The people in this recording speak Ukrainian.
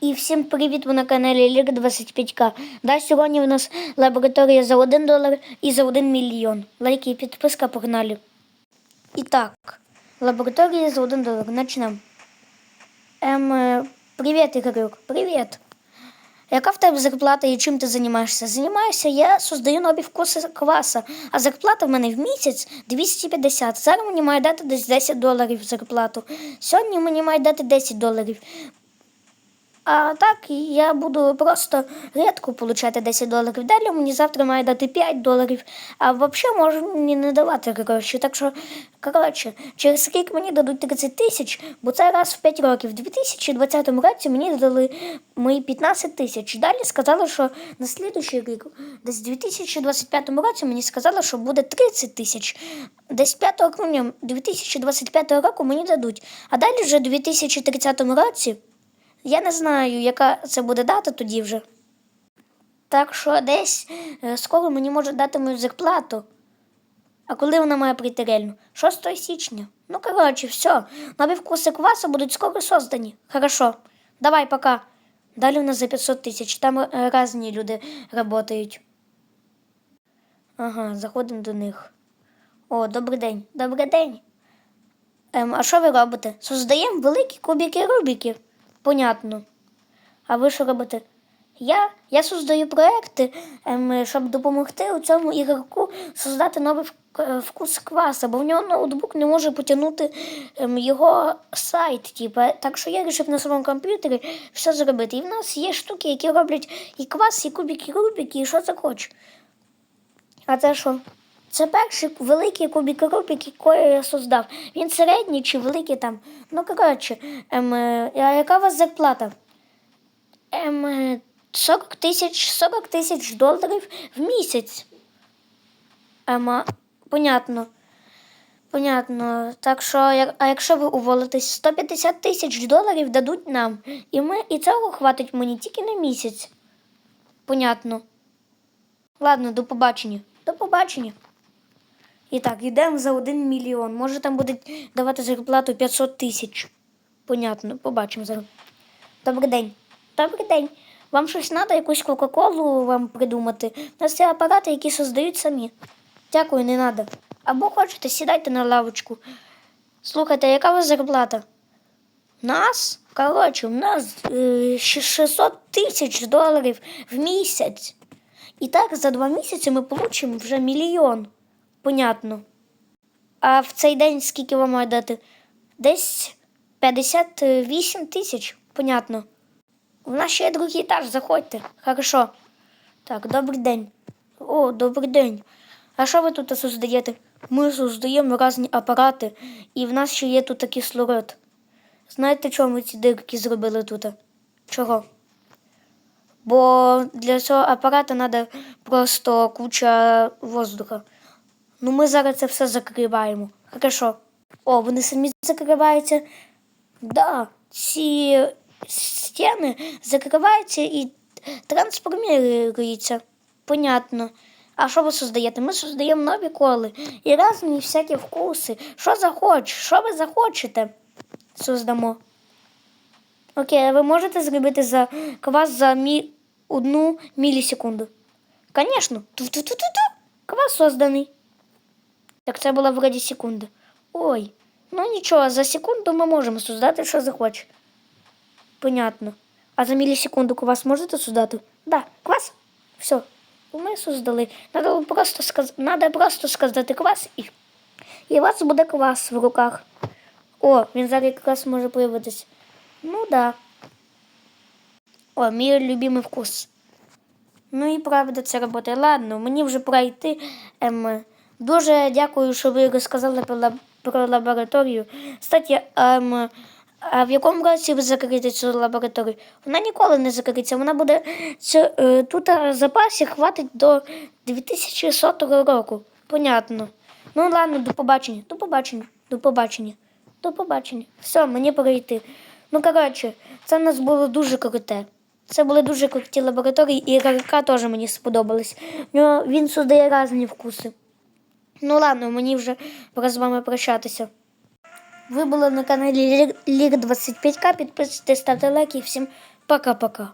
І всім привіт! Ви на каналі Ліг 25К. Да, сьогодні у нас лабораторія за 1 долар і за 1 мільйон. Лайки і підписка погнали. І так, лабораторія за 1 долар. Почнемо. Ем, е, привіт, Ігорюк. Привіт. Яка в тебе зарплата і чим ти займаєшся? Займаюся, я создаю нові вкуси кваса, а зарплата в мене в місяць 250. Зараз мені має дати десь 10 доларів зарплату. Сьогодні мені має дати 10 доларів. А так я буду просто рідко получати 10 доларів. Далі мені завтра має дати 5 доларів, а взагалі можу мені не давати гроші. Так що, коротше, через скільки мені дадуть 30 тисяч, бо це раз в 5 років. У 2020 році мені дали мої 15 тисяч. Далі сказали, що на слідуючий рік, десь у 2025 році мені сказали, що буде 30 тисяч. Десь 5 грудня 2025 року мені дадуть. А далі вже у 2030 році. Я не знаю, яка це буде дата тоді вже. Так що десь е, скоро мені можуть дати мою зарплату. А коли вона має прийти реально? 6 січня. Ну, коротше, все. Нові вкуси квасу будуть скоро создані. Хорошо. Давай, пока. Далі у нас за 500 тисяч. Там е, різні люди працюють. Ага, заходимо до них. О, добрий день. Добрий день. Ем, а що ви робите? Создаємо великі кубики Рубіків. Понятно. А ви що робите? Я, я создаю проекти, ем, щоб допомогти у цьому ігроку создати новий е, вкус кваса, бо в нього ноутбук не може потягнути ем, його сайт. Типу. Так що я вирішив на своєму комп'ютері все зробити. І в нас є штуки, які роблять і квас, і кубики, і рубики, і що захочеш. А це що? Це перший великий кубик Рубік, який я создав. Він середній чи великий там. Ну, коротше, ем, е, а яка у вас зарплата? Ем, е, 40 тисяч 40 тисяч доларів в місяць. Ем, понятно. Понятно. Так що, а якщо ви уволитесь, 150 тисяч доларів дадуть нам. І ми, і цього хватить мені тільки на місяць. Понятно. Ладно, до побачення. До побачення. І так, йдемо за один мільйон. Може там будуть давати зарплату 500 тисяч. Понятно, побачимо зараз. Добрий день. Добрий день. Вам щось треба, якусь Кока-Колу вам придумати? У нас є апарати, які создають самі. Дякую, не треба. Або хочете, сідайте на лавочку. Слухайте, яка у вас зарплата? Нас? Коротше, у нас е, 600 тисяч доларів в місяць. І так за два місяці ми получимо вже мільйон. Понятно. А в цей день скільки вам має дати? Десь 58 тисяч. Понятно. У нас ще є другий етаж, заходьте. Хорошо. Так, добрий день. О, добрий день. А що ви тут создаєте? Ми создаємо різні апарати, і в нас ще є тут кислород. Знаєте, чому ці дирки зробили тут? Чого? Бо для цього апарата треба просто куча воздуха. Ну, ми зараз це все закриваємо. Хорошо. О, вони самі закриваються. Да, ці стіни закриваються і трансформуються. Понятно. А що ви создаєте? Ми создаємо нові коли і різні всякі вкуси. Що захочеш, що ви захочете, создамо. Окей, а ви можете зробити за квас за мі... одну мілісекунду? Звісно. Ту-ту-ту-ту-ту. Квас созданий. Так це була вроді секунда. Ой, ну нічого, за секунду ми можемо создати, що захочеш. Понятно. А за мілісекунду квас можете создати? Да, квас. Все. Ми создали. Надо просто, сказ... Надо просто сказати квас і... І у вас буде квас в руках. О, він зараз якраз може появитись. Ну да. О, мій любимий вкус. Ну і правда це робота. Ладно, мені вже пора йти. Ем, дуже дякую, що ви розказали про, про лабораторію. Кстати, ем, а в якому році ви закриєте цю лабораторію? Вона ніколи не закриється. Вона буде це, тут запасі хватить до 2100 року. Понятно. Ну ладно, до побачення. До побачення. До побачення. До побачення. Все, мені пора йти. Ну, коротше, це в нас було дуже круте. Це були дуже круті лабораторії, і РК теж мені сподобались. В він создає різні вкуси. Ну ладно, мені вже пора з вами прощатися. Ви були на каналі Лік 25К. Підписуйтесь, ставте лайки. Всім пока-пока.